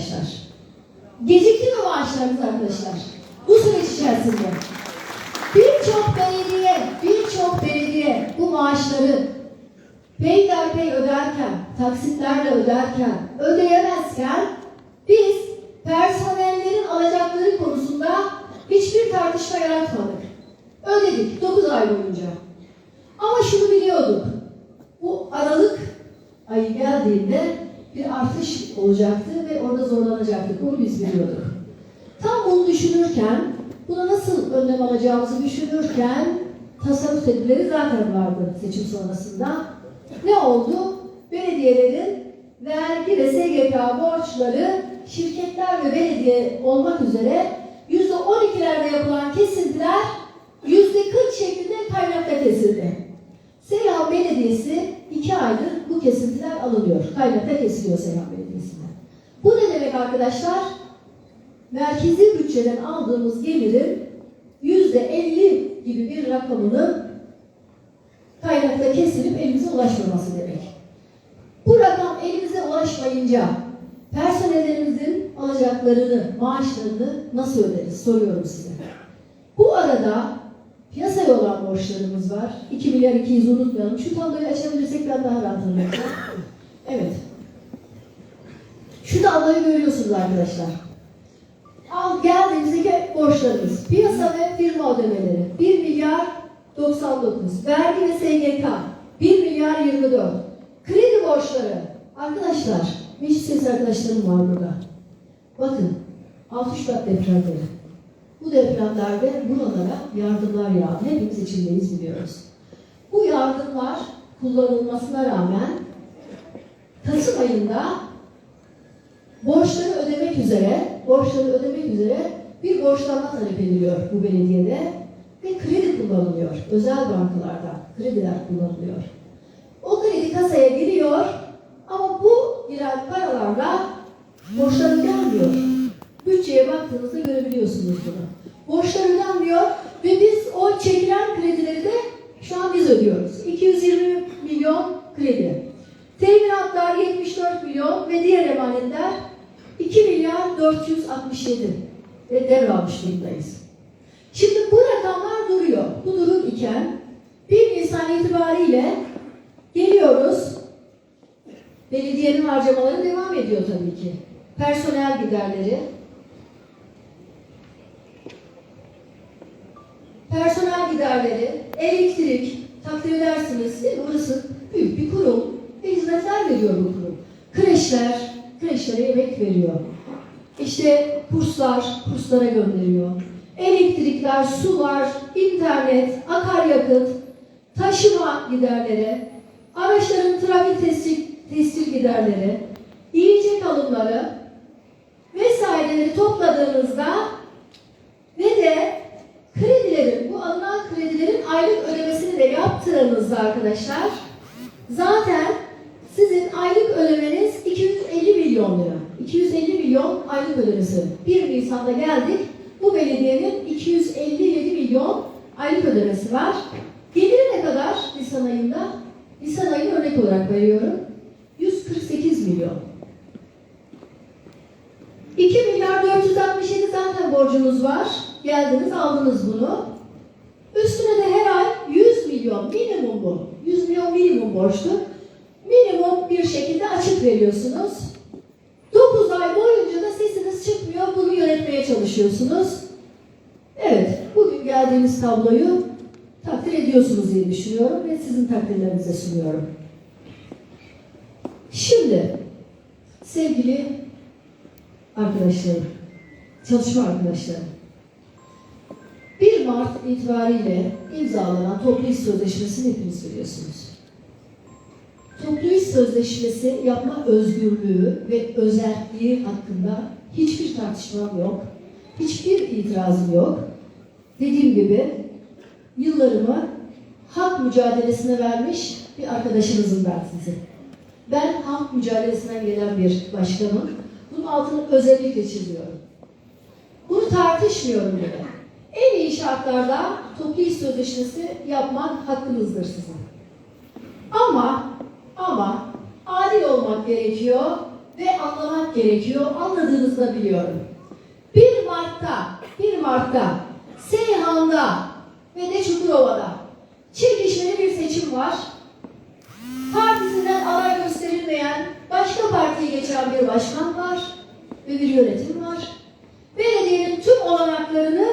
arkadaşlar. Gecikti mi maaşlarınız arkadaşlar? Bu süreç içerisinde. Birçok belediye, birçok belediye bu maaşları peyderpey öderken, taksitlerle öderken, ödeyemezken biz personellerin alacakları konusunda hiçbir tartışma yaratmadık. Ödedik 9 ay boyunca. Ama şunu biliyorduk. Bu Aralık ayı geldiğinde bir artış olacaktı ve orada zorlanacaktık. Bunu biz biliyorduk. Tam bunu düşünürken, buna nasıl önlem alacağımızı düşünürken tasarruf tedbirleri zaten vardı seçim sonrasında. Ne oldu? Belediyelerin vergi ve SGK borçları şirketler ve belediye olmak üzere yüzde on ikilerde yapılan kesintiler yüzde 40 şeklinde kaynakta kesildi. Seyhan Belediyesi iki aydır bu kesintiler alınıyor. Kaynakta kesiliyor Seyhan Belediyesi'nden. Bu ne demek arkadaşlar? Merkezi bütçeden aldığımız gelirin yüzde 50 gibi bir rakamının kaynakta kesilip elimize ulaşmaması demek. Bu rakam elimize ulaşmayınca personellerimizin alacaklarını, maaşlarını nasıl öderiz soruyorum size. Bu arada piyasaya olan borçlarımız var. 2 milyar 200 unutmayalım. Şu tabloyu açabilirsek ben daha rahat anlatacağım. Evet. Şu tabloyu görüyorsunuz arkadaşlar. Al geldiğimizdeki borçlarımız. Piyasa ve firma ödemeleri 1 milyar 99. Vergi ve SGK 1 milyar 24. Kredi borçları. Arkadaşlar, meclis üyesi arkadaşlarım var burada. Bakın, 6 Şubat depremleri. Bu depremlerde buralara yardımlar yağdı. Hepimiz içindeyiz biliyoruz. Bu yardımlar kullanılmasına rağmen Kasım ayında borçları ödemek üzere, borçları ödemek üzere bir borçlanma talep ediliyor bu belediyede ve kredi kullanılıyor. Özel bankalarda krediler kullanılıyor. O kredi kasaya giriyor ama bu giren paralarla borçlar ödenmiyor. Bütçeye baktığınızda görebiliyorsunuz bunu. Borçlar ödenmiyor ve biz o çekilen kredileri de şu an biz ödüyoruz. 220 milyon kredi. Teminatlar 74 milyon ve diğer emanetler 2 milyar 467 ve devralmış durumdayız. Şimdi bu rakamlar duruyor. Bu durur iken 1 Nisan itibariyle geliyoruz. Belediyenin harcamaları devam ediyor tabii ki. Personel giderleri. Personel giderleri, elektrik, takdir edersiniz değil mi? Burası büyük bir kurum ve hizmetler veriyor bu kurum. Kreşler, kreşlere yemek veriyor. İşte kurslar, kurslara gönderiyor. Elektrikler, sular, internet, akaryakıt, taşıma giderleri, araçların trafik tescil, tescil giderleri, yiyecek alımları vesaireleri topladığınızda ve de kredilerin, bu alınan kredilerin aylık de yaptığınızda arkadaşlar zaten sizin aylık ödemeniz 250 milyon lira. 250 milyon aylık ödemesi. 1 Nisan'da geldik. Bu belediyenin 257 milyon aylık ödemesi var. Geliri ne kadar Nisan ayında? Nisan ayını örnek olarak veriyorum. 148 milyon. 2 milyar 467 zaten borcunuz var. Geldiniz aldınız bunu. Üstüne de her ay 100 milyon minimum bu. 100 milyon minimum borçlu. Minimum bir şekilde açık veriyorsunuz. 9 ay boyunca da sesiniz çıkmıyor. Bunu yönetmeye çalışıyorsunuz. Evet, bugün geldiğimiz tabloyu takdir ediyorsunuz diye düşünüyorum ve sizin takdirlerinize sunuyorum. Şimdi sevgili arkadaşlarım, çalışma arkadaşlarım, 1 Mart itibariyle imzalanan toplu iş sözleşmesini hepiniz biliyorsunuz. Toplu iş sözleşmesi yapma özgürlüğü ve özelliği hakkında hiçbir tartışmam yok. Hiçbir itirazım yok. Dediğim gibi yıllarımı hak mücadelesine vermiş bir arkadaşınızım ben size. Ben hak mücadelesinden gelen bir başkanım. Bunun altını özellikle çiziyorum. Bunu tartışmıyorum bile. En iyi şartlarda toplu iş sözleşmesi yapmak hakkınızdır sizin. Ama ama adil olmak gerekiyor ve anlamak gerekiyor. Anladığınızı da biliyorum. 1 Mart'ta, 1 Mart'ta Seyhan'da ve de Çukurova'da çekişmeli bir seçim var. Partisinden aday gösterilmeyen, başka partiye geçen bir başkan var ve bir yönetim var. Belediyenin tüm olanaklarını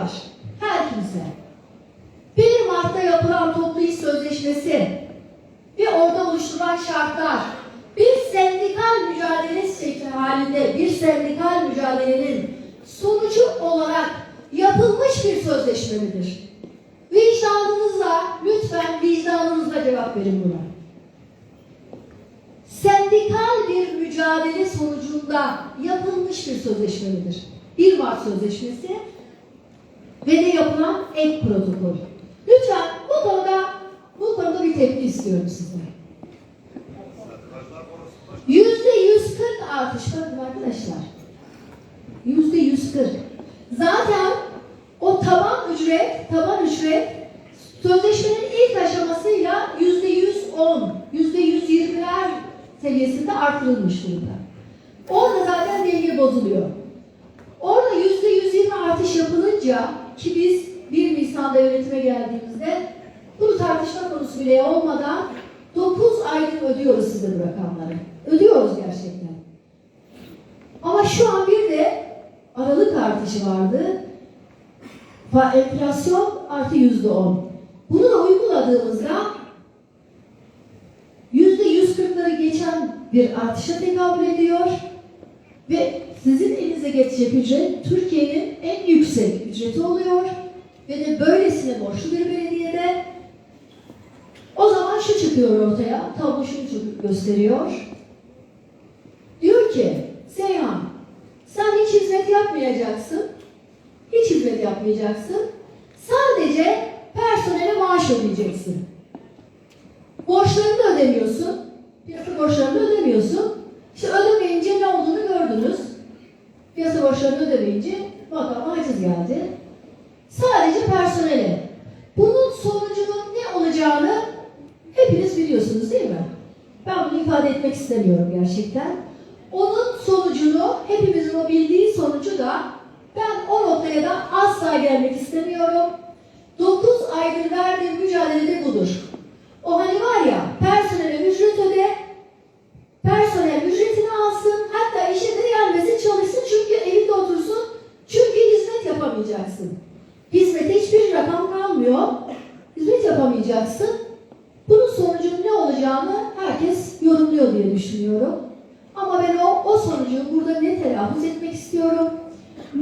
kullanan birileri var. Her kimse. 1 Mart'ta yapılan toplu iş sözleşmesi ve orada oluşturulan şartlar bir sendikal mücadele şekli halinde bir sendikal mücadelenin sonucu olarak yapılmış bir sözleşme midir? Vicdanınızla, lütfen vicdanınızla cevap verin buna. Sendikal bir mücadele sonucunda yapılmış bir sözleşme midir? 1 Mart Sözleşmesi yapılan ek protokol. Lütfen bu konuda bu konuda bir tepki istiyorum sizden. Yüzde 140 artış bakın arkadaşlar. Yüzde 140. Zaten o taban ücret, taban ücret sözleşmenin ilk aşamasıyla yüzde 110, yüzde 120'ler seviyesinde artırılmış durumda. Orada zaten denge bozuluyor. Orada yüzde 120 artış yapılınca ki biz 1 Nisan'da yönetime geldiğimizde bunu tartışma konusu bile olmadan 9 aylık ödüyoruz size bu rakamları. Ödüyoruz gerçekten. Ama şu an bir de aralık artışı vardı. Enflasyon artı yüzde on. Bunu da uyguladığımızda yüzde yüz kırkları geçen bir artışa tekabül ediyor ve sizin elinize geçecek ücret Türkiye'nin en yüksek ücreti oluyor ve de böylesine borçlu bir belediyede o zaman şu çıkıyor ortaya, tablo şunu gösteriyor. Diyor ki, Seyhan, sen hiç hizmet yapmayacaksın, hiç hizmet yapmayacaksın, sadece personele maaş ödeyeceksin. Borçlarını da ödemiyorsun, piyasa borçlarını ödemiyorsun. İşte ödemeyince ne olduğunu gördünüz. Piyasa borçlarını ödemeyince makama haciz geldi. Sadece personele. Bunun sonucunun ne olacağını hepiniz biliyorsunuz değil mi? Ben bunu ifade etmek istemiyorum gerçekten. Onun sonucunu, hepimizin o bildiği sonucu da ben o noktaya da asla gelmek istemiyorum. 9 aydır verdiğim mücadelede budur. O hani var ya, hizmet yapamayacaksın. Bunun sonucunun ne olacağını herkes yorumluyor diye düşünüyorum. Ama ben o, o sonucu burada ne telaffuz etmek istiyorum,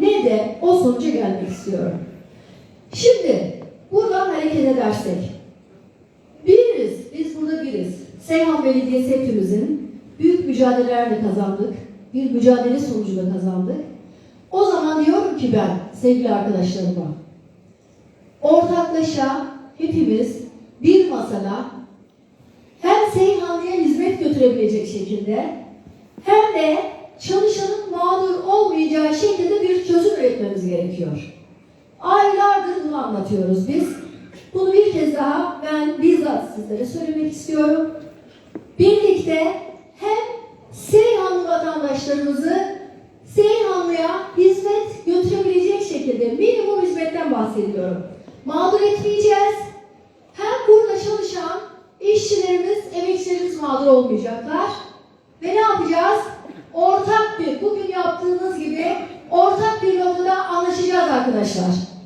ne de o sonuca gelmek istiyorum. Şimdi buradan hareket edersek, biliriz, biz burada biriz. Seyhan Belediyesi hepimizin büyük mücadelelerle kazandık, bir mücadele sonucunda kazandık. O zaman diyorum ki ben sevgili arkadaşlarıma, ortaklaşa hepimiz bir masada hem Seyhanlı'ya hizmet götürebilecek şekilde hem de çalışanın mağdur olmayacağı şekilde bir çözüm üretmemiz gerekiyor. Aylardır bunu anlatıyoruz biz. Bunu bir kez daha ben bizzat sizlere söylemek istiyorum. Birlikte hem Seyhanlı vatandaşlarımızı Seyhanlı'ya hizmet götürebilecek şekilde minimum hizmetten bahsediyorum. Mağdur etmeyeceğiz. Çalışan işçilerimiz, emekçilerimiz mağdur olmayacaklar. Ve ne yapacağız? Ortak bir, bugün yaptığımız gibi ortak bir noktada anlaşacağız arkadaşlar.